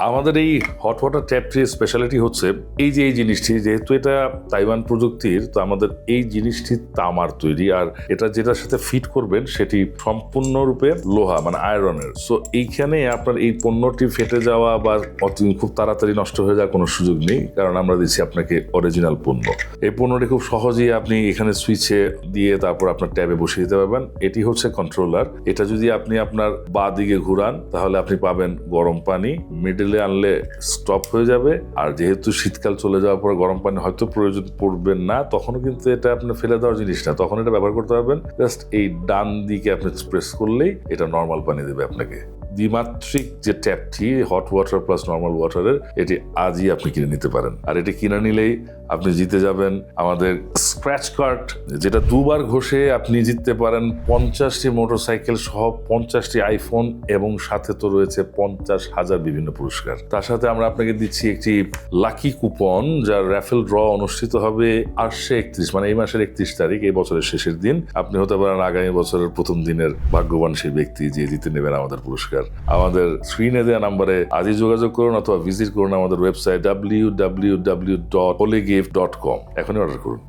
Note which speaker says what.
Speaker 1: আমাদের এই hot water ট্যাপটির speciality হচ্ছে এই যে এই জিনিসটি, যেহেতু এটা তাইওয়ান প্রযুক্তির, তো আমাদের এই জিনিসটি তামার তৈরি। আর এটা যেটার সাথে ফিট করবেন, সেটি সম্পূর্ণরূপে লোহা মানে আয়রনের সো এইখানে আপনার এই পণ্যটি ফেটে যাওয়া বা অতি- খুব তাড়াতাড়ি নষ্ট হয়ে যাওয়ার কোনো সুযোগ নেই, কারণ আমরা দিচ্ছি আপনাকে অরিজিনাল পণ্য। এই পণ্যটি খুব সহজেই আপনি এখানে সুইচে দিয়ে তারপর আপনার ট্যাবে বসিয়ে দিতে পারবেন। এটি হচ্ছে কন্ট্রোলার এটা যদি আপনি আপনার বা দিকে ঘুরান, তাহলে আপনি পাবেন গরম পানি মিডলে আনলে স্টপ হয়ে যাবে। আর যেহেতু শীতকাল চলে যাওয়ার পর গরম পানি হয়তো প্রয়োজন পড়বে না, তখনও কিন্তু এটা আপনি ফেলে দেওয়ার জিনিস না। তখন এটা ব্যবহার করতে পারবেন। জাস্ট এই ডান দিকে আপনি প্রেস করলেই এটা নর্মাল পানি দেবে আপনাকে। দ্বিমাত্রিক যে ট্যাপটি হট ওয়াটার প্লাস নর্মাল ওয়াটারের এটি আজই আপনি কিনে নিতে পারেন। আর এটি কিনে নিলেই আপনি জিতে যাবেন আমাদের স্ক্র্যাচ কার্ড যেটা দুবার ঘষে আপনি জিততে পারেন পঞ্চাশটি মোটরসাইকেল সহ পঞ্চাশটি আইফোন এবং সাথে তো রয়েছে পঞ্চাশ হাজার বিভিন্ন পুরস্কার। তার সাথে আমরা আপনাকে দিচ্ছি একটি লাকি কুপন যার র্যাফেল ড্র অনুষ্ঠিত হবে আটশো একত্রিশ মানে এই মাসের একত্রিশ তারিখ, এই বছরের শেষের দিন। আপনি হতে পারেন আগামী বছরের প্রথম দিনের ভাগ্যবান সেই ব্যক্তি যে জিতে নেবেন আমাদের পুরস্কার। আমাদের স্ক্রিনে দেওয়া নাম্বারে আজই যোগাযোগ করুন অথবা ভিজিট করুন আমাদের website W W W dot dot com এখনই অর্ডার করুন।